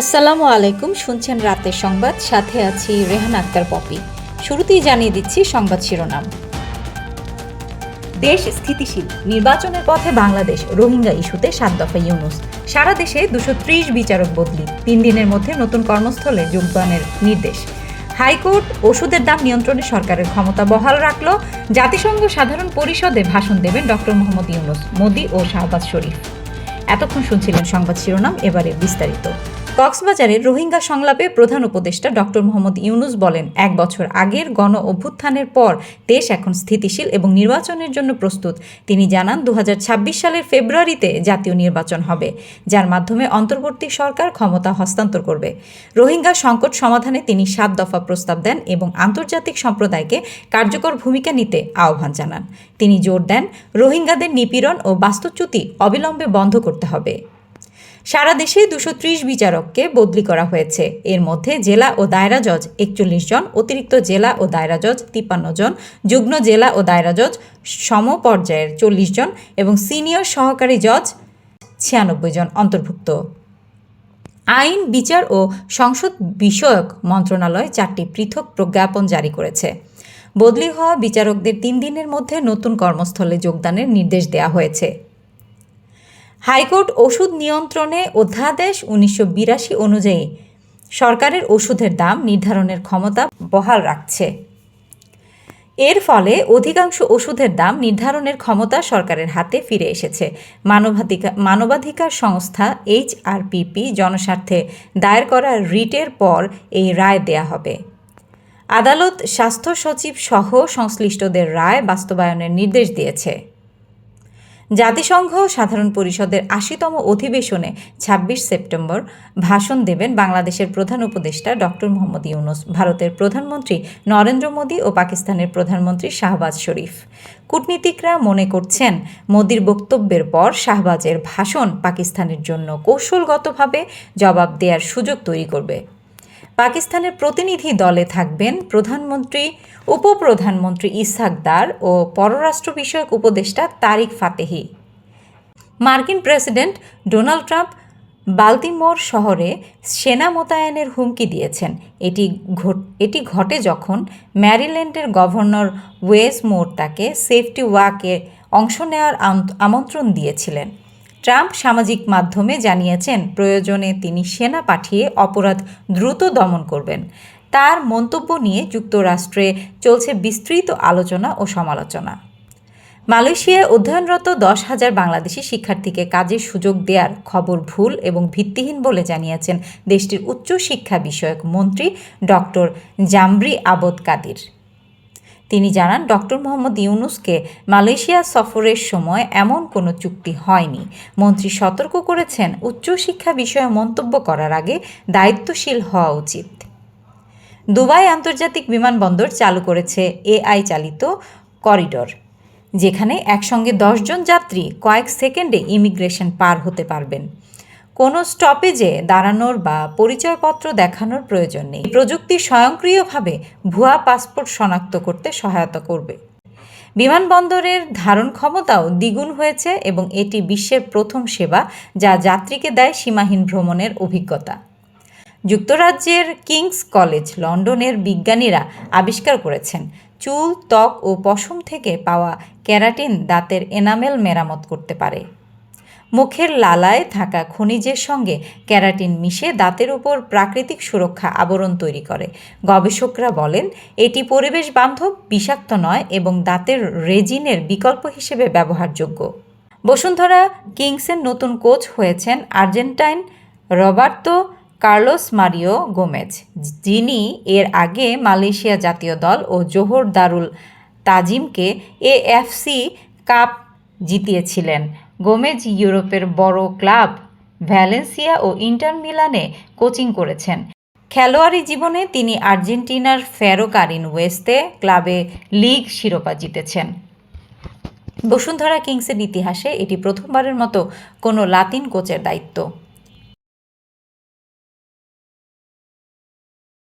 আসসালামু আলাইকুম, শুনছেন রাতের সংবাদ, সাথে আছি রেহান আক্তার পপি। শুরুতেই জানিয়ে দিচ্ছি সংবাদ শিরোনাম। দেশ স্থিতিশীল, নির্বাচনের পথে বাংলাদেশ, রোহিঙ্গা ইস্যুতে সাত দফা ইউনুস। সারা দেশে দুশো ত্রিশ বিচারক বদলি, তিন দিনের মধ্যে নতুন কর্মস্থলে যোগদানের নির্দেশ। হাইকোর্ট ওষুধের দাম নিয়ন্ত্রণে সরকারের ক্ষমতা বহাল রাখল। জাতিসংঘ সাধারণ পরিষদে ভাষণ দেবেন ডক্টর মোহাম্মদ ইউনুস, মোদি ও শাহবাজ শরীফ। এতক্ষণ শুনছিলেন সংবাদ শিরোনাম এবারে বিস্তারিত। কক্সবাজারের রোহিঙ্গা সংলাপে প্রধান উপদেষ্টা ডক্টর মোহাম্মদ ইউনুস বলেন, এক বছর আগের গণ অভ্যুত্থানের পর দেশ এখন স্থিতিশীল এবং নির্বাচনের জন্য প্রস্তুত। তিনি জানান দু হাজার ছাব্বিশ সালের ফেব্রুয়ারিতে জাতীয় নির্বাচন হবে, যার মাধ্যমে অন্তর্বর্তী সরকার ক্ষমতা হস্তান্তর করবে। রোহিঙ্গা সংকট সমাধানে তিনি সাত দফা প্রস্তাব দেন এবং আন্তর্জাতিক সম্প্রদায়কে কার্যকর ভূমিকা নিতে আহ্বান জানান। তিনি জোর দেন, রোহিঙ্গাদের নিপীড়ন ও বাস্তুচ্যুতি অবিলম্বে বন্ধ করতে হবে। সারা দেশে দুশো ত্রিশ বিচারককে বদলি করা হয়েছে। এর মধ্যে জেলা ও দায়রা জজ একচল্লিশ জন, অতিরিক্ত জেলা ও দায়রা জজ তিপ্পান্ন জন, যুগ্ম জেলা ও দায়রা জজ সমপর্যায়ের চল্লিশ জন এবং সিনিয়র সহকারী জজ ছিয়ানব্বই জন অন্তর্ভুক্ত। আইন, বিচার ও সংসদ বিষয়ক মন্ত্রণালয় চারটি পৃথক প্রজ্ঞাপন জারি করেছে। বদলি হওয়া বিচারকদের তিন দিনের মধ্যে নতুন কর্মস্থলে যোগদানের নির্দেশ দেওয়া হয়েছে। হাইকোর্ট ওষুধ নিয়ন্ত্রণে অধ্যাদেশ উনিশশো বিরাশি অনুযায়ী সরকারের ওষুধের দাম নির্ধারণের ক্ষমতা বহাল রাখছে। এর ফলে অধিকাংশ ওষুধের দাম নির্ধারণের ক্ষমতা সরকারের হাতে ফিরে এসেছে। মানবাধিকার মানবাধিকার সংস্থা এইচআরপিপি জনস্বার্থে দায়ের করা রিটের পর এই রায় দেয়া হবে। আদালত স্বাস্থ্য সচিব সহ সংশ্লিষ্টদের রায় বাস্তবায়নের নির্দেশ দিয়েছে। জাতিসংঘ সাধারণ পরিষদের আশিতম অধিবেশনে ২৬ সেপ্টেম্বর ভাষণ দেবেন বাংলাদেশের প্রধান উপদেষ্টা ডক্টর মোহাম্মদ ইউনুস, ভারতের প্রধানমন্ত্রী নরেন্দ্র মোদী ও পাকিস্তানের প্রধানমন্ত্রী শাহবাজ শরীফ। কূটনীতিকরা মনে করছেন, মোদির বক্তব্যের পর শাহবাজের ভাষণ পাকিস্তানের জন্য কৌশলগতভাবে জবাব দেওয়ার সুযোগ তৈরি করবে। পাকিস্তানের প্রতিনিধি দলে থাকবেন প্রধানমন্ত্রী, উপপ্রধানমন্ত্রী ইসহাক দার ও পররাষ্ট্র বিষয়ক উপদেষ্টা তারিক ফাতেহি। মার্কিন প্রেসিডেন্ট ডোনাল্ড ট্রাম্প বাল্টিমোর শহরে সেনা মোতায়েনের হুমকি দিয়েছেন। এটি এটি ঘটে যখন ম্যারিল্যান্ডের গভর্নর ওয়েস মোর তাকে সেফটি ওয়াকে অংশ নেওয়ার আমন্ত্রণ দিয়েছিলেন। ট্রাম্প সামাজিক মাধ্যমে জানিয়েছেন, প্রয়োজনে তিনি সেনা পাঠিয়ে অপরাধ দ্রুত দমন করবেন। তার মন্তব্য নিয়ে যুক্তরাষ্ট্রে চলছে বিস্তৃত আলোচনা ও সমালোচনা। মালয়েশিয়ায় অধ্যয়নরত দশ হাজার বাংলাদেশি শিক্ষার্থীকে কাজের সুযোগ দেওয়ার খবর ভুল এবং ভিত্তিহীন বলে জানিয়েছেন দেশটির উচ্চ শিক্ষা বিষয়ক মন্ত্রী ডক্টর জামরি আবদ কাদির। তিনি জানান, ডক্টর মোহাম্মদ ইউনুসকে মালয়েশিয়া সফরের সময় এমন কোনো চুক্তি হয়নি। মন্ত্রী সতর্ক করেছেন, উচ্চশিক্ষা বিষয়ে মন্তব্য করার আগে দায়িত্বশীল হওয়া উচিত। দুবাই আন্তর্জাতিক বিমানবন্দর চালু করেছে এআই চালিত করিডর, যেখানে একসঙ্গে দশজন যাত্রী কয়েক সেকেন্ডে ইমিগ্রেশন পার হতে পারবেন। কোনো স্টপেজে দাঁড়ানোর বা পরিচয়পত্র দেখানোর প্রয়োজন নেই। প্রযুক্তি স্বয়ংক্রিয়ভাবে ভুয়া পাসপোর্ট শনাক্ত করতে সহায়তা করবে। বিমানবন্দরের ধারণ ক্ষমতাও দ্বিগুণ হয়েছে এবং এটি বিশ্বের প্রথম সেবা যা যাত্রীকে দেয় সীমাহীন ভ্রমণের অভিজ্ঞতা। যুক্তরাজ্যের কিংস কলেজ লন্ডনের বিজ্ঞানীরা আবিষ্কার করেছেন, চুল, ত্বক ও পশম থেকে পাওয়া ক্যারাটিন দাঁতের এনামেল মেরামত করতে পারে। মুখের লালায় থাকা খনিজের সঙ্গে ক্যারাটিন মিশে দাঁতের উপর প্রাকৃতিক সুরক্ষা আবরণ তৈরি করে। গবেষকরা বলেন, এটি পরিবেশ বান্ধব, বিষাক্ত নয় এবং দাঁতের রেজিনের বিকল্প হিসেবে ব্যবহারযোগ্য। বসুন্ধরা কিংসের নতুন কোচ হয়েছেন Argentine Roberto Carlos Mario Gomez, যিনি এর আগে মালয়েশিয়া জাতীয় দল ও জোহর দারুল তাজিমকে এএফসি কাপ জিতিয়েছিলেন। গোমেজ ইউরোপের বড় ক্লাব ভ্যালেন্সিয়া ও ইন্টার মিলানে কোচিং করেছেন। খেলোয়াড়ি জীবনে তিনি আর্জেন্টিনার ফেরো কারিন ওয়েস্তে ক্লাবে লিগ শিরোপা জিতেছেন। বসুন্ধরা কিংসের ইতিহাসে এটি প্রথমবারের মতো কোনো লাতিন কোচের দায়িত্ব।